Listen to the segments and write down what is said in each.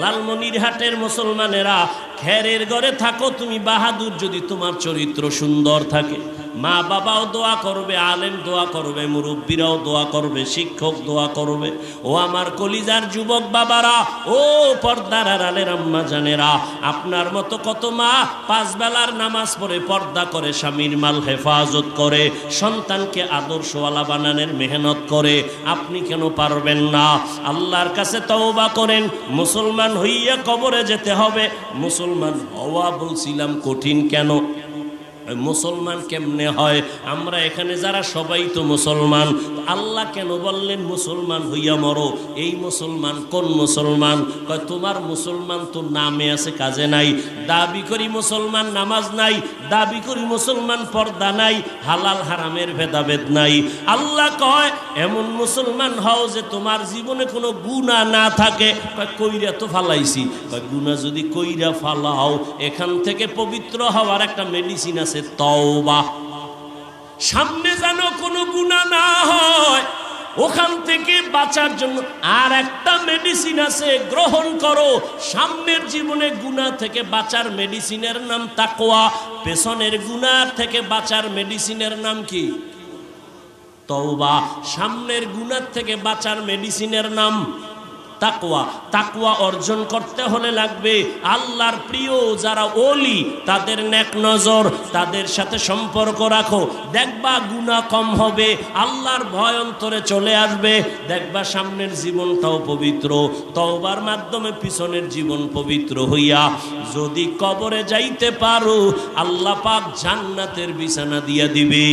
লালমনিরহাটের মুসলমানেরা খেরের ঘরে থাকো, তুমি বাহাদুর যদি তোমার চরিত্র সুন্দর থাকে। মা বাবাও দোয়া করবে, আলেম দোয়া করবে, মুরব্বীরাও দোয়া করবে, শিক্ষক দোয়া করবে। ও আমার কলিজার যুবক বাবারা, ও পর্দার আড়ালের আম্মা জানেরা, আপনার মতো কত মা পাঁচ বেলার নামাজ পড়ে পর্দা করে, স্বামীর মাল হেফাজত করে, সন্তানকে আদর্শওয়ালা বানানোর মেহনত করে। আপনি কেন পারবেন না? আল্লাহর কাছে তওবা করেন, মুসলমান হইয়া কবরে যেতে হবে, মুসলমান হওয়া বলছিলাম কঠিন কেন? মুসলমান কেমনে হয়? আমরা এখানে যারা সবাই তো মুসলমান, আল্লাহ কেন বললেন মুসলমান হইয়া মরো? এই মুসলমান কোন মুসলমান? কয়, তোমার মুসলমান তো নামে আছে, কাজে নাই। দাবি করি মুসলমান নামাজ নাই, দাবি করি মুসলমান পর্দা নাই, হালাল হারামের ভেদাভেদ নাই। আল্লাহ কয়, এমন মুসলমান হও যে তোমার জীবনে কোনো গুণা না থাকে। কইরা তো ফালাইছি। গুণা যদি কইরা ফালাও, এখান থেকে পবিত্র হওয়ার একটা মেডিসিন আছে তওবা। সামনে যেন কোনো গুণা না হয়, ওখান থেকে বাঁচার জন্য। আর একটা মেডিসিন আছে, গ্রহণ করো। সামনের জীবনে গুণা থেকে বাঁচার মেডিসিনের নাম তাকোয়া পেছনের গুণা থেকে বাঁচার মেডিসিনের নাম কি? তওবা। সামনের গুণার থেকে বাঁচার মেডিসিনের নাম তাকওয়া। তাকওয়া অর্জন করতে হলে লাগবে আল্লাহর প্রিয় যারা ওলি, তাদের নেক নজর, তাদের সাথে সম্পর্ক রাখো। দেখবা গুণা কম হবে, আল্লাহর ভয় অন্তরে চলে আসবে। দেখবা সামনের জীবনটাও পবিত্র, তওবার মাধ্যমে পিছনের জীবন পবিত্র হইয়া। যদি কবরে যাইতে পারো, আল্লাহ পাক জান্নাতের বিছানা দিয়া দিবে।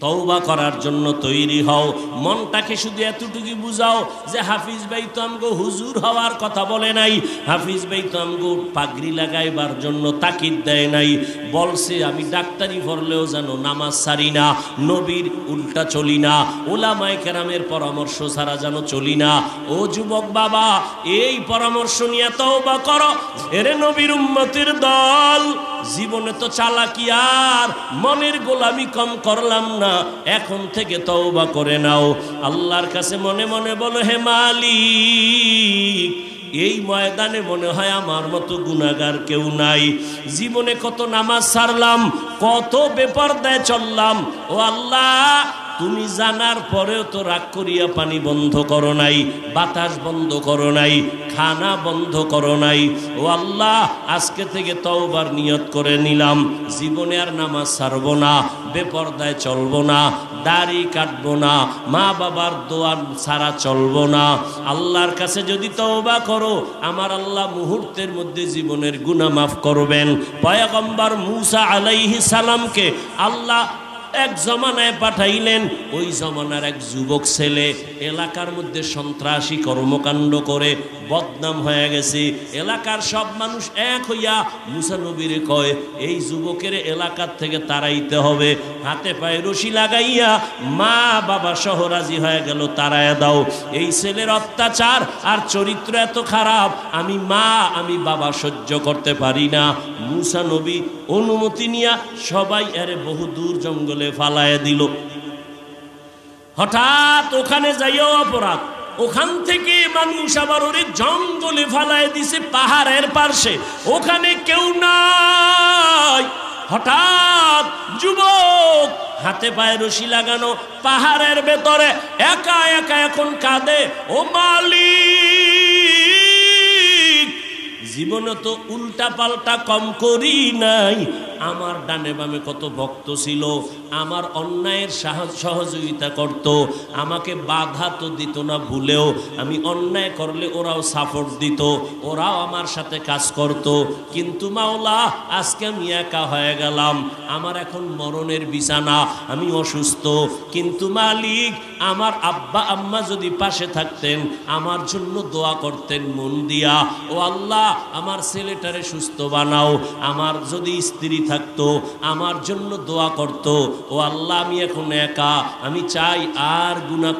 তওবা করার জন্য তৈরি হও। মনটাকে শুধু এতটুকু বুঝাও যে হাফিজ ভাই তো আমগো হুজুর হওয়ার কথা বলে নাই। হাফিজ ভাই তো আমগো পাগড়ি লাগাইবার জন্য তাকিদ দেয় নাই। বলছে, আমি ডাক্তারি পড়লেও যেন নামাজ সারি না, নবীর উল্টা চলি না, ওলামায় কেরামের পরামর্শ ছাড়া যেন চলি না। ও যুবক বাবা, এই পরামর্শ নিয়ে তওবা করো। এরে নবীর উম্মতির দল। জীবনে তো চালাকি আর মনের গোলামি কম করলাম না, এখন থেকে তওবা করে নাও। আল্লাহর কাছে মনে মনে বলো, হে মালিক, এই ময়দানে মনে হয় আমার মতো গুণাগার কেউ নাই। জীবনে কত নামাজ সারলাম, কত বেপরদায় চললাম। ও আল্লাহ তুমি জানার পরেও তো রাগ করিয়া পানি বন্ধ করো নাই, বাতাস বন্ধ করো নাই, খানা বন্ধ করো নাই। ও আল্লাহ, আজকে থেকে তওবার নিয়ত করে নিলাম, জীবনে আর নামাজ ছাড়ব না, বেপর্দায় চলবো না, দাড়ি কাটব না মা বাবার দোয়ার ছাড়া চলব না। আল্লাহর কাছে যদি তওবা করো, আমার আল্লাহ মুহূর্তের মধ্যে জীবনের গুণা মাফ করবেন। পয়গম্বর মুসা আলাইহি সালামকে আল্লাহ এক জমানায় পাঠাইলেন, ওই জমানার এক যুবক ছেলে এলাকার মধ্যে সন্ত্রাসী কর্মকাণ্ড করে বদনাম হয়ে গেছে। এলাকার সব মানুষ এক হইয়া মুসা নবীরে কয়, এই যুবকের এলাকার থেকে তাড়াইতে হবে। হাতে পায়ে রশি লাগাইয়া মা বাবা সহ রাজি হয়ে গেল তাড়াইয়া দাও। এই ছেলের অত্যাচার আর চরিত্র এত খারাপ, আমি মা, আমি বাবা সহ্য করতে পারি না। মুসা নবী অনুমতি নিয়া সবাই এরে বহু দূর জঙ্গলে ফালায় দিল। হঠাৎ ওখানে যাইও অপরাধ। ওখান থেকে মানুষ আবার ওরে জঙ্গলে ফালায় দিছে পাহাড়ের পার্শ্বে। ওখানে কেউ নাই। হঠাৎ যুবক হাতে পায়ে রশি লাগানো পাহাড়ের ভেতরে একা একা এখন কাঁদে। ও মালিক! জীবনে তো উল্টা পাল্টা কম করি নাই। আমার ডানে বামে কত ভক্ত ছিল, আমার অন্যায়ের সাহায্য সহযোগিতা করত, আমাকে বাধা তো দিত না ভুলেও, আমি অন্যায় করলে ওরাও সাপোর্ট দিত, ওরাও আমার সাথে কাজ করত। কিন্তু মাওলা, আজকে আমি একা হয়ে গেলাম, আমার এখন মরণের বিছানা, আমি অসুস্থ। কিন্তু মালিক, আমার আব্বা, আম্মা যদি পাশে থাকতেন, আমার জন্য দোয়া করতেন মন দিয়া। ও আল্লাহ আমার ছেলেটারে সুস্থ বানাও, আমার যদি স্ত্রী থাকতো, আমার জন্য দোয়া করতো, ও আল্লাহ আমি এখন একা, আমি চাই আর গুণা